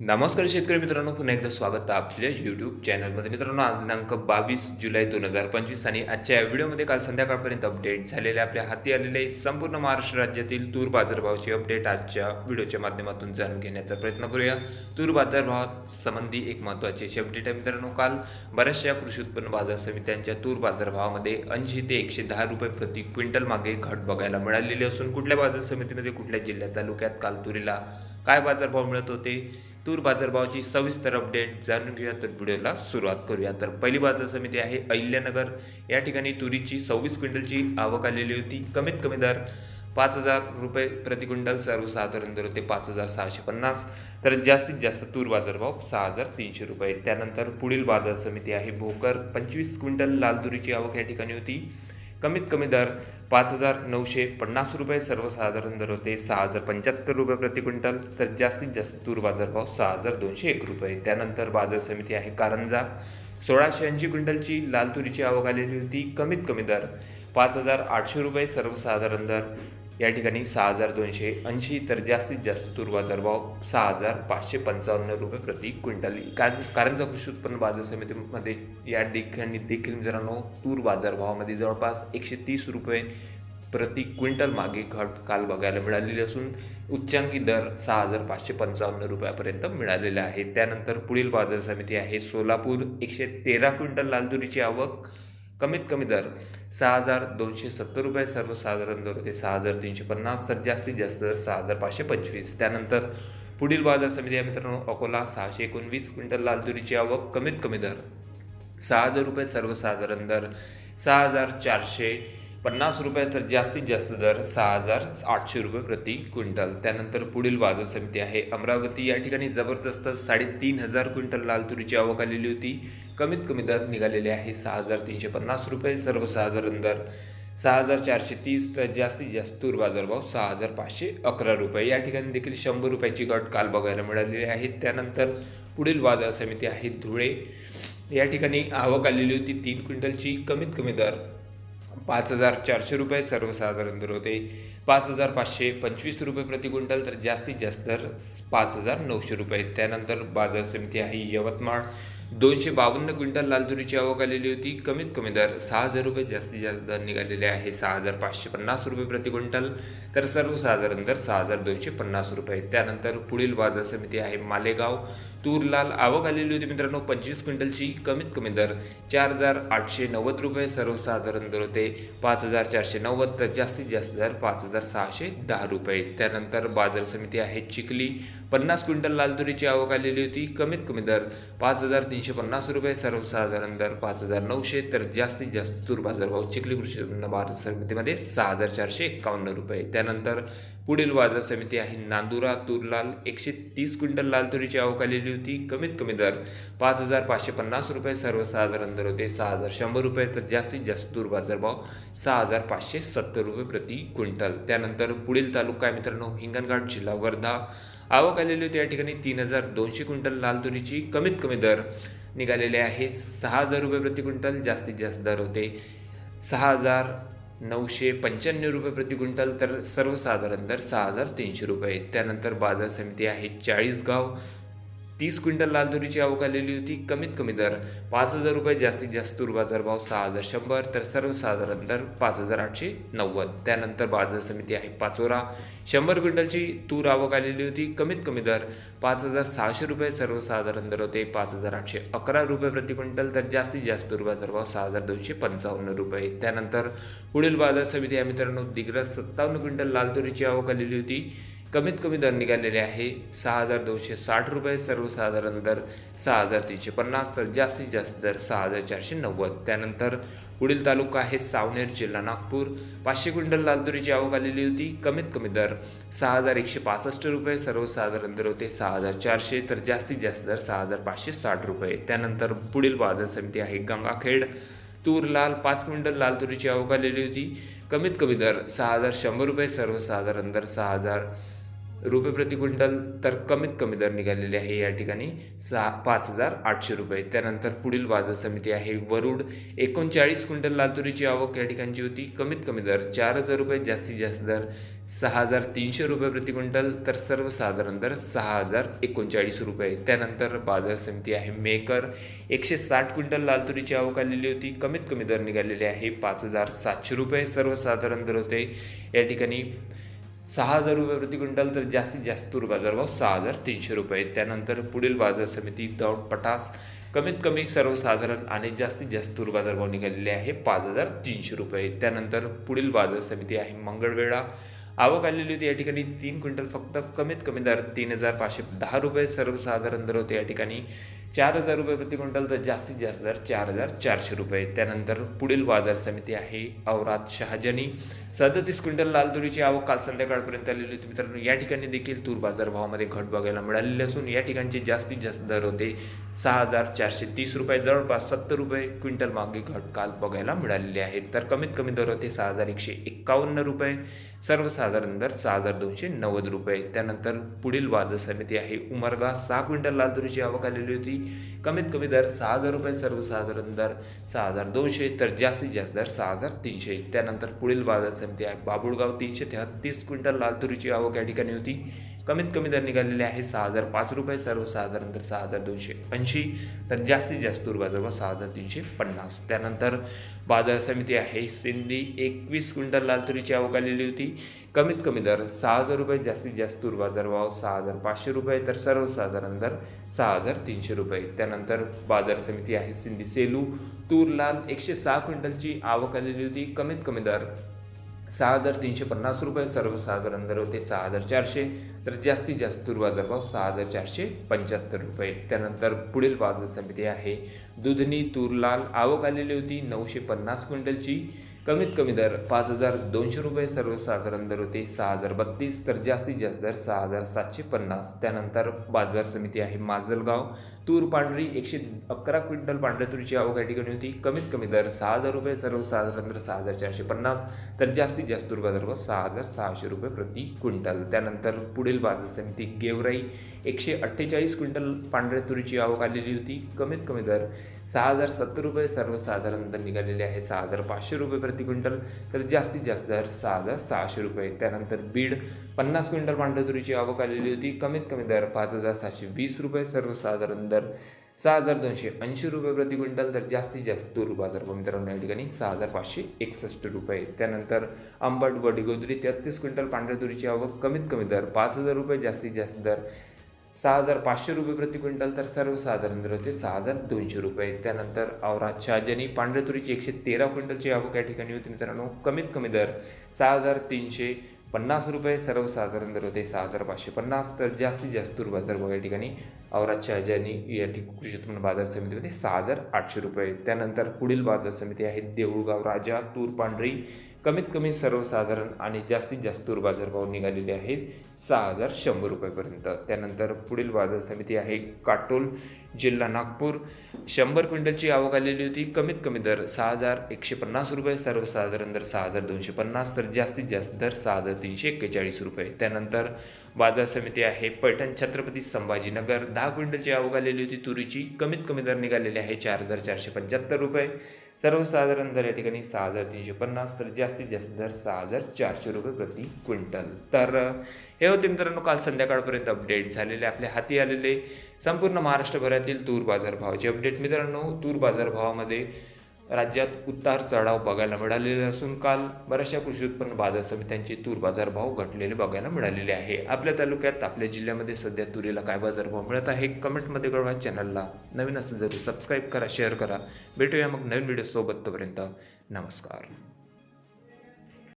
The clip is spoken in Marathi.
नमस्कार शेतकरी मित्रांनो पुन्हा एकदा स्वागत आहे आपल्या यूट्यूब चॅनलमध्ये मित्रांनो आज दिनांक बावीस जुलै दोन हजार पंचवीस आणि आजच्या या व्हिडिओमध्ये काल संध्याकाळपर्यंत अपडेट झालेले आपल्या हाती आलेले संपूर्ण महाराष्ट्र राज्यातील तूर बाजारभावाची अपडेट आजच्या व्हिडिओच्या माध्यमातून जाणून घेण्याचा प्रयत्न करूया. तूर बाजारभावात संबंधी एक महत्त्वाची अशी अपडेट आहे मित्रांनो काल बऱ्याचशा कृषी उत्पन्न बाजार समित्यांच्या तूर बाजारभावामध्ये ऐंशी ते एकशे दहा रुपये प्रति क्विंटल मागे घट बघायला मिळालेली असून कुठल्या बाजार समितीमध्ये कुठल्या जिल्ह्यात तालुक्यात काल तुरीला काय बाजारभाव मिळत होते तूर बाजारभावाची सविस्तर अपडेट जाणून घेऊया. तर व्हिडिओला सुरुवात करूया. तर पहिली बाजार समिती आहे अहिल्यानगर. या ठिकाणी तुरीची सव्वीस क्विंटलची आवक आलेली होती. कमीत कमी दर पाच हजार रुपये प्रति क्विंटल सर्वसाधारण दर होते पाच हजार सहाशे पन्नास. तर जास्तीत जास्त तूर बाजारभाव सहा हजार तीनशे रुपये. त्यानंतर पुढील बाजार समिती आहे भोकर. पंचवीस क्विंटल लाल तुरीची आवक या ठिकाणी होती. कमीत कमी दर पाच हजार नऊशे पन्नास रुपये. सर्वसाधारण दर होते सहा हजार पंच्याहत्तर रुपये प्रति क्विंटल. तर जास्तीत जास्त तूर बाजारभाव सहा हजार दोनशे एक रुपये. त्यानंतर बाजार समिती आहे कारंजा. सोळाशे ऐंशी क्विंटलची लाल तुरीची आवक आलेली होती. कमीत कमी दर पाच हजार आठशे रुपये. सर्वसाधारण दर या ठिकाणी सहा हजार दोनशे ऐंशी तर जास्तीत जास्त तूर बाजारभाव सहा हजार पाचशे पंचावन्न रुपये प्रति क्विंटल. कारण कारंजा कृषी उत्पन्न बाजार समितीमध्ये या ठिकाणी देखील मित्रांनो तूर बाजारभावामध्ये जवळपास एकशे तीस रुपये प्रति क्विंटल मागे घट काल बघायला मिळालेली असून उच्चांकी दर सहा हजार पाचशे पंचावन्न रुपयापर्यंत मिळालेला आहे. त्यानंतर पुढील बाजार समिती आहे सोलापूर एकशे तेरा क्विंटल लालदुरीची आवक कमीत कमी दर सहा हजार दोनशे सत्तर रुपये सर्वसाधारण दर होते. सहा हजार तीनशे पन्नास तर जास्तीत जास्त दर सहा हजार पाचशे पंचवीस. त्यानंतर पुढील बाजार समिती आहे मित्रांनो अकोला सहाशे एकोणवीस. क्विंटल लाल तुरीची आवक कमीत कमी दर सहा हजार रुपये सर्वसाधारण दर सहा हजार चारशे पन्नास रुपये तर जास्तीत जास्त दर सहा हजार आठशे रुपये प्रति क्विंटल. त्यानंतर पुढील बाजार समिती आहे अमरावती. या ठिकाणी जबरदस्त साडेतीन हजार क्विंटल लाल तुरीची आवक आलेली होती. कमीत कमी दर निघालेले आहे सहा हजार तीनशे पन्नास रुपये सर्वसाधारण दर सहा हजार चारशे तीस तर जास्तीत जास्त तूर बाजारभाव सहा हजार पाचशे अकरा रुपये. या ठिकाणी देखील शंभर रुपयाची घट काल बघायला मिळालेली आहे. त्यानंतर पुढील बाजार समिती आहे धुळे. या ठिकाणी आवक आलेली होती तीन क्विंटलची. कमीत कमी दर पाच हजार चारशे रुपये सर्वसाधारण दर होते. पाच हजार पाचशे पंचवीस रुपये प्रति क्विंटल तर जास्तीत जास्त दर पाच हजार नऊशे रुपये. त्यानंतर बाजार समिती आहे यवतमाळ. दोनशे बावन्न क्विंटल लाल तुरीची आवक आलेली होती. कमीत कमी दर सहा हजार रुपये जास्तीत जास्त दर निघालेले आहे सहा हजार पाचशे पन्नास रुपये प्रति क्विंटल. तर सर्वसाधारण दर सहा हजार दोनशे पन्नास रुपये. त्यानंतर पुढील बाजार समिती आहे मालेगाव. तूर लाल आवक आलेली होती मित्रांनो पंचवीस क्विंटलची. कमीत कमी दर चार हजार आठशे नव्वद रुपये. सर्वसाधारण दर होते पाच हजार चारशे नव्वद. तर जास्तीत जास्त दर पाच हजार सहाशे दहा रुपये. त्यानंतर बाजार समिती आहे चिखली. पन्नास क्विंटल लाल तुरीची आवक आलेली होती. कमीत कमी दर पाच हजार तीनशे तीनशे पन्नास रुपये सर्वसाधारण दर पाच हजार नऊशे तर जास्तीत जास्त तूर बाजारभाव चिखली कृषी उत्पन्न बाजार समितीमध्ये सहा हजार चारशे एकावन्न रुपये. त्यानंतर पुढील बाजार समिती आहे नांदुरा तूरलाल. एकशे तीस क्विंटल लाल तुरीची आवक आलेली होती. कमीत कमी दर पाच हजार पाचशे पन्नास रुपये सर्वसाधारण दर होते सहा हजार शंभर रुपये तर जास्तीत जास्त तूर बाजारभाव सहा हजार पाचशे सत्तर रुपये प्रति क्विंटल. त्यानंतर पुढील तालुका आहे मित्रांनो हिंगणघाट जिल्हा वर्धा. आवक आलेली होती. या ठिकाणी तीन हजार दोनशे क्विंटल लाल तुरीची कमीत कमी दर निघालेले आहे. सहा हजार रुपये प्रति क्विंटल जास्तीत जास्त दर होते. सहा हजार नऊशे पंच्याण्णव रुपये प्रति क्विंटल तर सर्वसाधारण दर सहा हजार तीनशे रुपये. त्यानंतर बाजार समिती आहे चाळीसगाव. तीस क्विंटल लाल तुरीची आवक आलेली होती. कमीत कमी दर पाच हजार रुपये जास्तीत जास्त तूर बाजारभाव सहा हजार शंभर तर सर्वसाधारण दर पाच हजार आठशे नव्वद. त्यानंतर बाजार समिती आहे पाचोरा. शंभर क्विंटलची तूर आवक आलेली होती. कमीत कमी दर पाच हजार सहाशे रुपये सर्वसाधारण दर होते पाच हजार आठशे अकरा रुपये प्रति क्विंटल तर जास्तीत जास्त तूर बाजारभाव सहा हजार दोनशे पंचावन्न रुपये. त्यानंतर पुढील बाजार समिती आहे मित्रांनो दिग्रस सत्तावन्न क्विंटल लाल तुरीची आवक आलेली होती. कमीत कमी दर निघालेले आहे सहा हजार दोनशे साठ रुपये सर्वसाधारण दर सहा हजार तीनशे पन्नास तर जास्तीत जास्त दर सहा हजार चारशे नव्वद. त्यानंतर पुढील तालुका आहे सावनेर जिल्हा नागपूर. पाचशे क्विंटल लालतुरीची आवक आलेली होती. कमीत कमी दर सहा हजार एकशे पासष्ट रुपये सर्वसाधारण दर होते सहा हजार चारशे तर जास्तीत जास्त दर सहा हजार पाचशे साठ रुपये. त्यानंतर पुढील बाजार समिती आहे गंगाखेड. तूर लाल पाच क्विंटल लाल तुरीची आवक आलेली होती. कमीत कमी दर सहा हजार शंभर रुपये सर्वसाधारण दर सहा हजार रुपये प्रति क्विंटल तर कमीत कमी दर निघालेले आहे या ठिकाणी सहा पाच हजार आठशे रुपये. त्यानंतर पुढील बाजार समिती आहे वरुड. एकोणचाळीस क्विंटल लालतुरीची आवक या ठिकाणची होती. कमीत कमी दर चार हजार रुपये जास्तीत जास्त दर सहा हजार तीनशे रुपये प्रति क्विंटल तर सर्वसाधारण दर सहा हजार एकोणचाळीस रुपये. त्यानंतर बाजार समिती आहे मेकर. एकशे साठ क्विंटल लालतुरीची आवक आलेली होती. कमीत कमी दर निघालेले आहे पाच हजार सातशे रुपये सर्वसाधारण दर होते. या ठिकाणी सहा हजार रुपये प्रति क्विंटल तर जास्तीत जास्त तूर बाजारभाव सहा हजार तीनशे रुपये. त्यानंतर पुढील बाजार समिती दौड पटास कमीत कमी सर्वसाधारण आणि जास्तीत जास्त तूर बाजारभाव निघालेले आहे पाच हजार तीनशे रुपये. त्यानंतर पुढील बाजार समिती आहे मंगळवेळा आवक आलेली होती या ठिकाणी तीन क्विंटल फक्त कमीत कमी दर तीन हजार पाचशे दहा रुपये. सर्वसाधारण दर होते या ठिकाणी चार हजार रुपये प्रति क्विंटल तर जास्तीत जास्त दर चार हजार चारशे रुपये. त्यानंतर पुढील बाजार समिती आहे औरात शहाजनी. सदतीस क्विंटल लाल तुरीची आवक काल संध्याकाळपर्यंत आलेली होती. मित्रांनो या ठिकाणी देखील तूर बाजारभावामध्ये घट बघायला मिळालेली असून या ठिकाणचे जास्तीत जास्त दर होते सहा हजार चारशे तीस रुपये. जवळपास सत्तर रुपये क्विंटल मागे घट काल बघायला मिळालेले आहेत तर कमीत कमी दर होते सहा हजार एकशे एक्कावन्न रुपये. सर्वसाधारण दर सहा हजार दोनशे नव्वद रुपये. त्यानंतर पुढील बाजार समिती आहे उमरगा. सहा क्विंटल लाल तुरीची आवक आलेली होती. कमीत कमी दर सहा हजार रुपये सर्वसाधारण दर सहा हजार दोनशे तर जास्तीत जास्त दर सहा हजार तीनशे. त्यानंतर पुढील बाजार समिती आहे. बाबुळगाव तीनशे तेहत्तीस क्विंटल लाल तुरीची आवक या ठिकाणी होती. कमीत कमी दर निघालेले आहे सहा हजार पाच रुपये सर्वसाधारण दर सहा हजार दोनशे ऐंशी तर जास्तीत जास्त तूर बाजार सहा हजार तीनशे पन्नास. त्यानंतर बाजार समिती आहे सिंधी एकवीस क्विंटल लाल तुरीची आवक आलेली होती. कमीत कमी दर सहा हजार रुपये जास्तीत जास्त तूर बाजार भाव सहा हजार पाचशे रुपये तर सर्वसाधारण दर सहा हजार तीनशे रुपये. त्यानंतर बाजार समिती आहे सिंधी सेलू तूर लाल एकशे सहा क्विंटलची आवक आलेली होती. कमीत कमी दर सहा हजार तीनशे पन्नास रुपये सर्वसाधारण दर होते सहा हजार चारशे. तर जास्तीत जास्त तूर बाजारभाव सहा हजार चारशे पंच्याहत्तर रुपये. त्यानंतर पुढील बाजार समिती आहे. दुधनी तूर लाल आवक आलेली होती नऊशे पन्नास क्विंटलची. कमीत कमी दर पाच हजार दोनशे रुपये सर्वसाधारण दर होते. सहा हजार बत्तीस तर जास्तीत जास्त दर सहा हजार सातशे पन्नास. त्यानंतर बाजार समिती आहे माजलगाव. तूर पांढरी एकशे अकरा क्विंटल पांढऱ्या तुरीची आवक या ठिकाणी होती. कमीत कमी दर सहा हजार रुपये सर्वसाधारण दर सहा हजार चारशे पन्नास. तर जास्तीत जास्त तूर बाजार भाव सहा हजार सहाशे रुपये प्रति क्विंटल. त्यानंतर पुढील बाजार समिती गेवराई एकशे अठ्ठेचाळीस क्विंटल पांढऱ्या तुरीची आवक आलेली होती. कमीत कमी दर सहा हजार सत्तर रुपये सर्वसाधारण दर निघालेले आहे सहा हजार पाचशे रुपये प्रति क्विंटल तर जास्तीत जास्त दर सहा हजार सहाशे रुपये. त्यानंतर बीड पन्नास क्विंटल पांढरतुरीची आवक आलेली होती. कमीत कमी दर पाच हजार सातशे वीस रुपये सर्वसाधारण दर सहा हजार दोनशे ऐंशी रुपये प्रति क्विंटल तर जास्तीत जास्त तूर बाजार मित्रांनो या ठिकाणी सहा हजार पाचशे एकसष्ट रुपये. त्यानंतर आंबट वडिगोदरी तेहत्तीस क्विंटल पांढऱ्या तुरीची आवक कमीत कमी दर पाच हजार रुपये जास्तीत जास्त दर सहा हजार पाचशे रुपये प्रति क्विंटल तर सर्वसाधारण दर होते सहा हजार दोनशे रुपये. त्यानंतर औरात शहाजनी पांढऱ्या तुरीची एकशे तेरा क्विंटलची आवक या ठिकाणी होती. मित्रांनो कमीत कमी दर सहा हजार तीनशे पन्नास रुपये सर्वसाधारण दर होते सहा हजार पाचशे पन्नास. तर जास्तीत जास्त तूर बाजार भाव या ठिकाणी औरात शहाजानी या ठिकाणी कृषी उत्पन्न बाजार समितीमध्ये सहा हजार आठशे रुपये त्यानंतर पुढील बाजार समिती आहे देऊळगाव राजा तूर पांढरी. कमीत कमी सर्वसाधारण आणि जास्तीत जास्त तूर बाजारभाव निघालेले आहेत सहा हजार शंभर रुपयेपर्यंत. त्यानंतर पुढील बाजार समिती आहे काटोल जिल्हा नागपूर. शंभर क्विंटलची आवक आलेली होती. कमीत कमी दर सहा हजार एकशे पन्नास रुपये सर्वसाधारण दर सहा हजार दोनशे पन्नास तर जास्तीत जास्त दर सहा हजार तीनशे एक्केचाळीस रुपये. त्यानंतर बाजार समिती आहे. पैठण छत्रपती संभाजीनगर. दहा क्विंटलची आवक आलेली होती तुरीची. कमीत कमी दर निघालेली आहे चार हजार चारशे पंच्याहत्तर रुपये. सर्वसाधारण दर या ठिकाणी सहा हजार तीनशे पन्नास तर जास्तीत जास्त दर सहा हजार चारशे रुपये प्रति क्विंटल. तर हे होते मित्रांनो काल संध्याकाळपर्यंत अपडेट झालेले आपल्या हाती आलेले संपूर्ण महाराष्ट्रभरातील तूर बाजारभावाचे अपडेट मित्रांनो तूर बाजारभावामध्ये राज्यात उतार चढाव बघायला मिळालेले असून काल बऱ्याचशा कृषी उत्पन्न बाजार समित्यांचे तूर बाजारभाव घटलेले बघायला मिळालेले आहे. आपल्या तालुक्यात आपल्या जिल्ह्यामध्ये सध्या तुरीला काय बाजारभाव मिळत आहे कमेंटमध्ये कळवा. चॅनलला नवीन असं जरूर सबस्क्राईब करा शेअर करा. भेटूया मग नवीन व्हिडिओसोबत तोपर्यंत. नमस्कार.